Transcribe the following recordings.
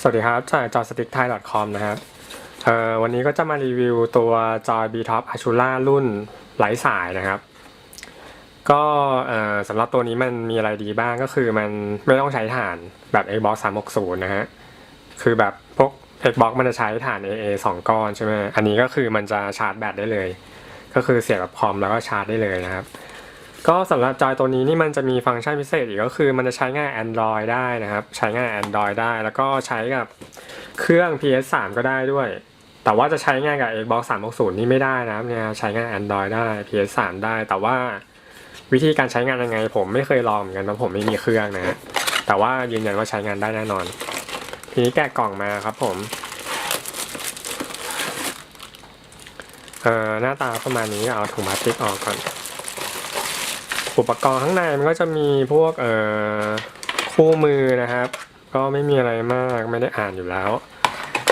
สวัสดีครับจากจอสติ๊กไทย .com นะครับเอ่อวันนี้ก็จะมารีวิวตัวจอย B Top a c h u l a รุ่นไร้สายนะครับ ก็เอ่อสำหรับตัวนี้มันมีอะไรดีบ้างก็คือมันไม่ต้องใช้ฐานแบบ Xbox 360 นะฮะ คือแบบพวก Xbox มันจะใช้ฐาน AA 2 ก้อนใช่ไหมอันนี้ก็คือมันจะชาร์จแบตได้เลย ก็คือเสียบกับคอมแล้วก็ชาร์จได้เลยนะครับ ก็สำหรับจอยตัวนี้นี่มันจะมีฟังก์ชันพิเศษอีกก็คือมันจะใช้ง่าย Android ได้นะครับ ใช้ง่าย Android ได้ แล้วก็ใช้กับเครื่อง PS3 ก็ได้ด้วย แต่ว่าจะใช้ง่ายกับ Xbox 360 นี่ไม่ได้นะครับเนี่ยใช้ง่าย Android ได้ PS3 ได้ แต่ว่าวิธีการใช้งานยังไง ผมไม่เคยลองเหมือนกันเพราะผมไม่มีเครื่องนะฮะแต่ว่ายืนยันว่าใช้งานได้แน่นอน ทีนี้แกะกล่องมาครับผมเอ่อหน้าตาประมาณนี้เอาถุงพลาสติกออกก่อน อุปกรณ์ข้างในมันก็จะมีพวกเอ่อคู่มือนะครับ ก็ไม่มีอะไรมากไม่ได้อ่านอยู่แล้ว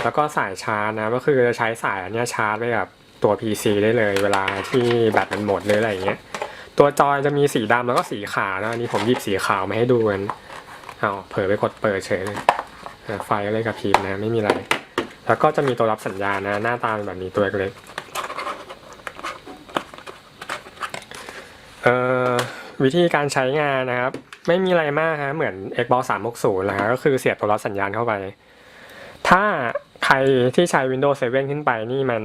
แล้วก็สายชาร์จนะก็คือจะใช้สายอันเนี้ยชาร์จไว้กับตัว PC ได้เลยเวลาที่แบตมันหมดหรืออะไรอย่างเงี้ยตัวจอยจะมีสีดำแล้วก็สีขาวนะอันนี้ผมหยิบสีขาวมาให้ดูกันเอาเผลอไปกดเปิดเฉยเลยไฟก็เลยกระพริบนะไม่มีอะไร แล้วก็จะมีตัวรับสัญญาณนะ หน้าตาเป็นแบบนี้ตัวเล็กเอ่อ วิธีการใช้งานนะครับ ไม่มีอะไรมากฮะเหมือน Xbox 360นะฮะก็คือเสียบตัวรับสัญญาณเข้าไป ถ้าใครที่ใช้ Windows 7 ขึ้นไปนี่มัน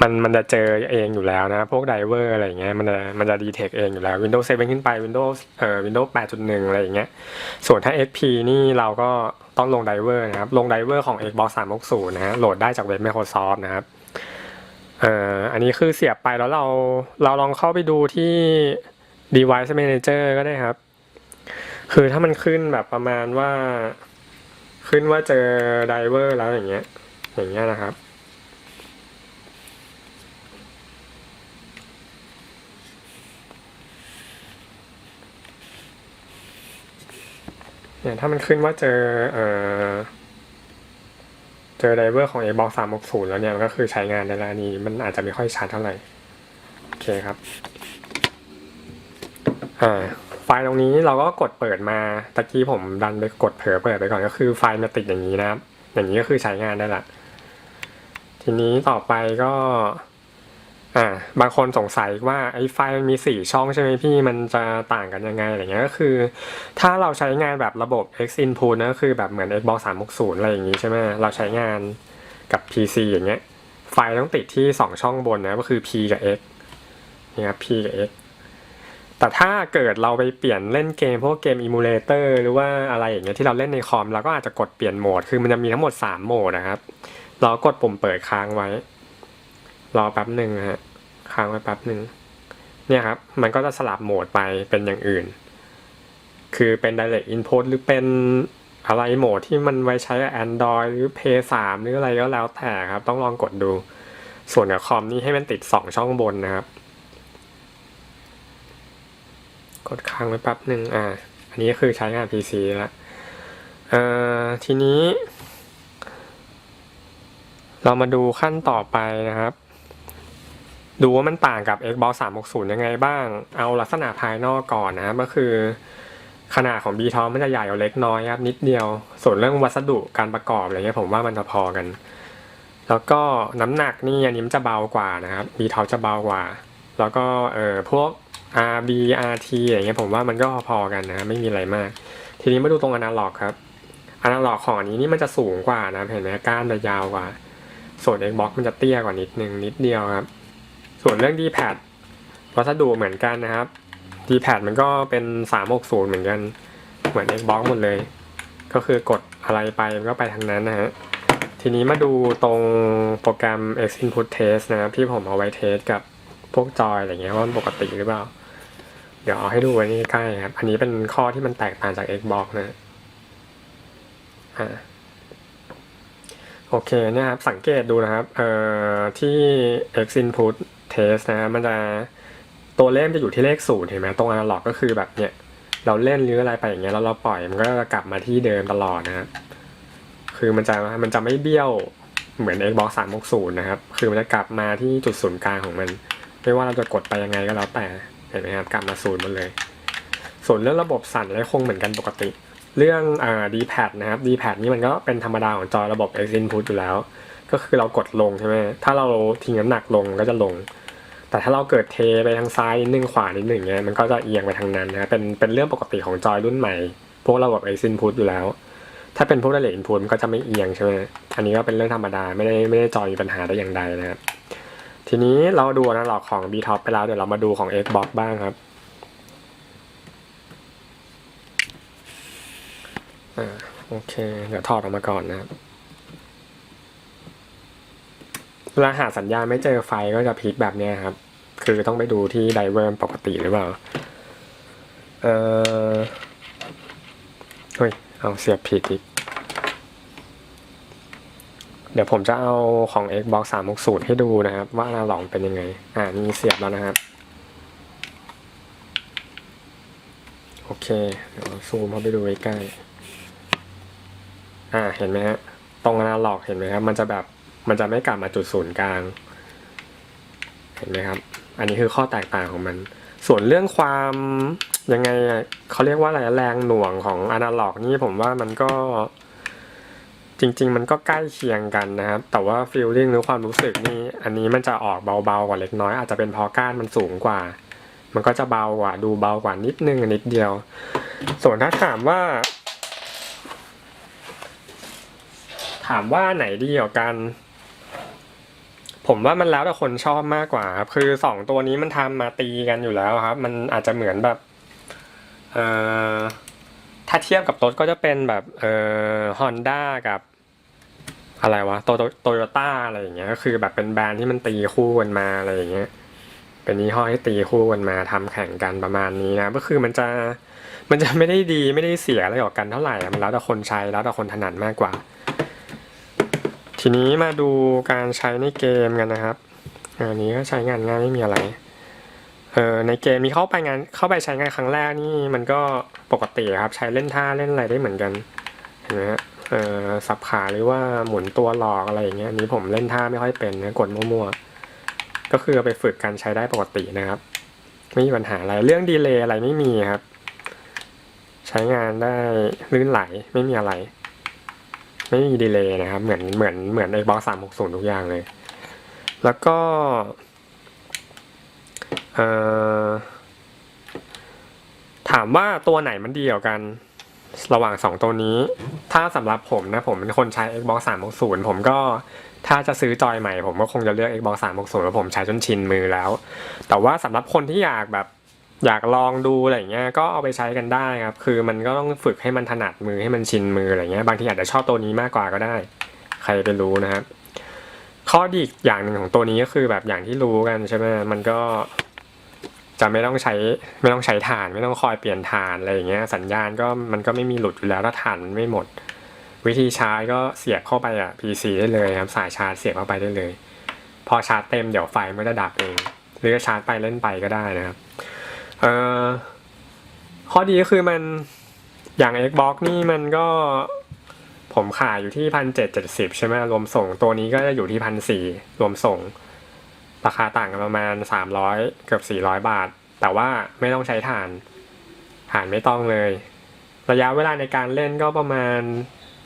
มันมันจะเจอเองอยู่แล้วนะ พวกไดเวอร์อะไรเงี้ยมันจะมันจะดีเทคเองอยู่แล้ว Windows 7 ขึ้นไป Windows เอ่อ Windows 8.1 อะไรอย่างเงี้ยส่วนถ้า XP นี่เราก็ต้องลงไดเวอร์นะครับ ลงไดเวอร์ของ Xbox 360 นะฮะโหลดได้จากเว็บ Microsoft นะครับ อ่ออันนี้คือเสียบไปแล้วเราเราลองเข้าไปดูที่ device manager ก็ได้ครับ คือถ้ามันขึ้นแบบประมาณว่า ขึ้นว่าเจอไดเวอร์แล้วอย่างเงี้ย อย่างเงี้ยนะครับเนี่ยถ้ามันขึ้นว่าเจอเอ่อ เจอไดเวอร์ของ Xbox 360 แล้วเนี่ยมันก็คือใช้งานได้แล้วอันนี้มันอาจจะไม่ค่อยชัดเท่าไหร่ โอเคครับ อ่า ไฟล์ตรงนี้เราก็กดเปิดมา ตะกี้ผมดันไปกดเผลอเปิดไปก่อนก็คือไฟล์มาติดอย่างนี้นะครับ อย่างนี้ก็คือใช้งานได้ละ ทีนี้ต่อไปก็ อ่าบางคนสงสัยว่าไอ้ไฟล์มันมีสี่ช่องใช่ไหมพี่มันจะต่างกันยังไงอะไรเงี้ยก็คือ ถ้าเราใช้งานแบบระบบ X input นะก็คือแบบเหมือน Xbox 360 อะไรอย่างงี้ใช่ไหมเราใช้งานกับ PC อย่างเงี้ย ไฟล์ต้องติดที่ 2 ช่องบนนะก็คือ P กับ X นี่ครับ P กับ X แต่ถ้าเกิดเราไปเปลี่ยนเล่นเกมพวกเกม emulator หรือว่าอะไรอย่างเงี้ยที่เราเล่นในคอมเราก็อาจจะกดเปลี่ยนโหมด คือมันจะมีทั้งหมด 3 โหมดนะครับ เรากดปุ่มเปิดค้างไว้ รอแป๊บหนึ่งฮะค้างไว้แป๊บหนึ่งเนี่ยครับ มันก็จะสลับโหมดไปเป็นอย่างอื่น คือเป็น direct input หรือเป็นอะไรโหมดที่มันไว้ใช้กับ Android หรือ Play 3หรืออะไรก็แล้วแต่ครับ ต้องลองกดดู ส่วนกับคอมนี่ให้มันติด 2 ช่องบนนะครับ กดค้างไว้แป๊บหนึ่งอ่า อันนี้คือใช้งาน PC แล้วเอ่อทีนี้ เรามาดูขั้นต่อไปนะครับ ดูว่ามันต่างกับ Xbox 360 ยังไงบ้าง เอาลักษณะภายนอกก่อนนะครับก็คือขนาดของ B ทอมันจะใหญ่กว่าเล็กน้อยครับนิดเดียว ส่วนเรื่องวัสดุการประกอบอะไรเงี้ยผมว่ามันจะพอกัน แล้วก็น้ำหนักนี่อันนี้มันจะเบากว่านะครับ B ทอจะเบากว่า แล้วก็เออพวก RB RT อย่างเงี้ยผมว่ามันก็พอๆกันนะไม่มีอะไรมาก ทีนี้มาดูตรงอนาล็อกครับอนาล็อกของอันนี้นี่มันจะสูงกว่านะเห็นไหมก้านจะยาวกว่า ส่วน Xbox มันจะเตี้ยกว่านิดนึงนิดเดียวครับ ส่วนเรื่อง D-pad วัสดุเหมือนกันนะครับ D-pad มันก็เป็น 360 เหมือนกัน เหมือน Xbox หมดเลย ก็คือกดอะไรไปมันก็ไปทางนั้นนะฮะ ทีนี้มาดูตรงโปรแกรม X Input Test นะครับที่ผมเอาไว้เทสกับพวกจอยอะไรเงี้ยว่ามันปกติหรือเปล่า เดี๋ยวเอาให้ดูไว้นี่ใกล้ๆครับ อันนี้เป็นข้อที่มันแตกต่างจาก Xbox นะอ่าโอเคเนี่ยครับ สังเกตดูนะครับ เอ่อ ที่ x input test นะมันจะตัวเลขจะอยู่ที่เลขศูนย์เห็นไหมตรง analog ก็คือแบบเนี่ยเราเล่นหรืออะไรไปอย่างเงี้ยแล้วเราปล่อยมันก็จะกลับมาที่เดิมตลอดนะครับคือมันจะมันจะไม่เบี้ยวเหมือน Xbox 360 นะครับ คือมันจะกลับมาที่จุดศูนย์กลางของมัน ไม่ว่าเราจะกดไปยังไงก็แล้วแต่เห็นไหมครับกลับมาศูนย์หมดเลย ส่วนเรื่องระบบสั่นอะคงเหมือนกันปกติ เรื่องอ่า D-pad นะครับ D-pad นี่มันก็เป็นธรรมดาของจอระบบ X input อยู่แล้ว ก็คือเรากดลงใช่ไหมถ้าเราทิ้งน้ำหนักลงก็จะลง แต่ถ้าเราเกิดเทไปทางซ้ายนิดนึงขวานิดนึงเงี้ยมันก็จะเอียงไปทางนั้นนะเป็นเป็นเรื่องปกติของจอยรุ่นใหม่ พวกระบบ X input อยู่แล้ว ถ้าเป็นพวก Direct input มันก็จะไม่เอียงใช่ไหมอันนี้ก็เป็นเรื่องธรรมดาไม่ได้ไม่ได้จอยมีปัญหาแต่อย่างใดนะครับทีนี้เราดูนะหลอกของ B top ไปแล้วเดี๋ยวเรามาดูของ Xbox บ้างครับอ่าโอเค เดี๋ยวถอดออกมาก่อนนะครับ เวลาหาสัญญาณไม่เจอไฟก็จะพลิกแบบนี้ครับ คือต้องไปดูที่ไดเวอร์ปกติหรือเปล่า เออเฮ้ย เอาเสียบผิดอีก เดี๋ยวผมจะเอาของ Xbox 360 ให้ดูนะครับ ว่าหน้าหลองเป็นยังไง อ่านี่เสียบแล้วนะครับ โอเคเดี๋ยวซูมเข้าไปดูใกล้ๆอ่า เห็นไหมฮะ ตรงอนาล็อกเห็นไหมครับ มันจะแบบ มันจะไม่กลับมาจุดศูนย์กลาง เห็นไหมครับ อันนี้คือข้อแตกต่างของมัน ส่วนเรื่องความยังไงอะเขาเรียกว่าอะไรแรงหน่วงของอนาล็อกนี่ผมว่ามันก็จริง ๆ มันก็ใกล้เคียงกันนะครับ แต่ว่าฟีลลิ่งหรือความรู้สึกนี่ อันนี้มันจะออกเบาๆกว่าเล็กน้อย อาจจะเป็นเพราะก้านมันสูงกว่า มันก็จะเบากว่า ดูเบากว่านิดนึงนิดเดียว ส่วนถ้าถามว่า ถามว่าไหนดีกว่ากัน ผมว่ามันแล้วแต่คนชอบมากกว่าครับคือสองตัวนี้มันทำมาตีกันอยู่แล้วครับ มันอาจจะเหมือนแบบเอ่อถ้าเทียบกับรถก็จะเป็นแบบเอ่อฮอนด้ากับอะไรวะโตโตโยต้าอะไรอย่างเงี้ยก็คือแบบเป็นแบรนด์ที่มันตีคู่กันมาอะไรอย่างเงี้ยเป็นยี่ห้อที่ตีคู่กันมาทำแข่งกันประมาณนี้นะก็คือมันจะมันจะไม่ได้ดีไม่ได้เสียอะไรออกกันเท่าไหร่มันแล้วแต่คนใช้แล้วแต่คนถนัดมากกว่า ทีนี้มาดูการใช้ในเกมกันนะครับอันนี้ก็ใช้งานง่ายไม่มีอะไร เออในเกมมีเข้าไปงานเข้าไปใช้งานครั้งแรกนี่มันก็ปกติครับ ใช้เล่นท่าเล่นอะไรได้เหมือนกันเห็นไหมฮะเออสับขาหรือว่าหมุนตัวหลอกอะไรอย่างเงี้ยอันนี้ผมเล่นท่าไม่ค่อยเป็นนะกดมั่วๆก็คือไปฝึกการใช้ได้ปกตินะครับ ไม่มีปัญหาอะไรเรื่องดีเลย์อะไรไม่มีครับ ใช้งานได้ลื่นไหลไม่มีอะไร ไม่มีดีเลย์นะครับ เหมือนเหมือนเหมือน Xbox 360 ทุกอย่างเลย แล้วก็เอ่อถามว่าตัวไหนมันดีกว่ากันระหว่างสองตัวนี้ ถ้าสำหรับผมนะ ผมเป็นคนใช้ Xbox 360 ผมก็ถ้าจะซื้อจอยใหม่ ผมก็คงจะเลือก Xbox 360แล้วผมใช้จนชินมือแล้ว แต่ว่าสำหรับคนที่อยากแบบ อยากลองดูอะไรเงี้ยก็เอาไปใช้กันได้ครับ คือมันก็ต้องฝึกให้มันถนัดมือให้มันชินมืออะไรเงี้ยบางทีอาจจะชอบตัวนี้มากกว่าก็ได้ ใครไปรู้นะครับ ข้อดีอีกอย่างหนึ่งของตัวนี้ก็คือแบบอย่างที่รู้กันใช่ไหมมันก็จะไม่ต้องใช้ไม่ต้องใช้ฐาน ไม่ต้องคอยเปลี่ยนฐานอะไรอย่างเงี้ยสัญญาณก็มันก็ไม่มีหลุดอยู่แล้วถ้าฐานมันไม่หมด วิธีชาร์จก็เสียบเข้าไปอะ PC ได้เลยครับ สายชาร์จเสียบเข้าไปได้เลย พอชาร์จเต็มเดี๋ยวไฟมันจะดับเอง หรือชาร์จไปเล่นไปก็ได้นะครับ เอ่อข้อดีก็คือมันอย่าง Xbox นี่มันก็ผมขายอยู่ที่พันเจ็ดเจ็ดสิบใช่ไหมรวมส่งตัวนี้ก็จะอยู่ที่พันสี่รวมส่ง ราคาต่างกันประมาณสามร้อยเกือบสี่ร้อยบาท แต่ว่าไม่ต้องใช้ถ่านถ่านไม่ต้องเลย ระยะเวลาในการเล่นก็ประมาณ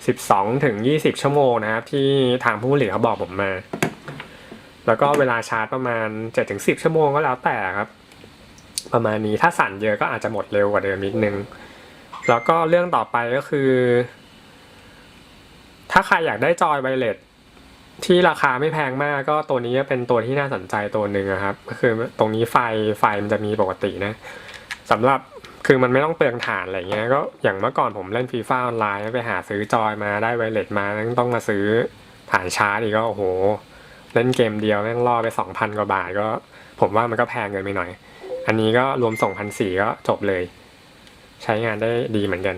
สิบสองถึงยี่สิบชั่วโมงนะครับ ที่ทางผู้ผลิตเขาบอกผมมา แล้วก็เวลาชาร์จประมาณเจ็ดถึงสิบชั่วโมงก็แล้วแต่ครับ ประมาณนี้ถ้าสั่นเยอะก็อาจจะหมดเร็วกว่าเดิมนิดนึง แล้วก็เรื่องต่อไปก็คือ ถ้าใครอยากได้จอยไวเลสที่ราคาไม่แพงมากก็ตัวนี้เป็นตัวที่น่าสนใจตัวหนึ่งครับ ก็คือตรงนี้ไฟไฟมันจะมีปกตินะสำหรับคือมันไม่ต้องเปลืองถ่านอะไรเงี้ยก็อย่างเมื่อก่อนผมเล่นฟีฟ่าออนไลน์ไปหาซื้อจอยมาได้ไวเลสมาต้องมาซื้อถ่านชาร์จอีกก็โอ้โห เล่นเกมเดียวแม่งล่อไปสองพันกว่าบาทก็ ผมว่ามันก็แพงเกินไปหน่อย อันนี้ก็รวมส่งพันสี่ก็จบเลย ใช้งานได้ดีเหมือนกัน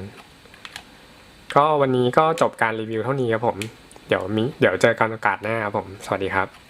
ก็วันนี้ก็จบการรีวิวเท่านี้ครับผม เดี๋ยวมีเดี๋ยวเจอกันโอกาสหน้าครับผม สวัสดีครับ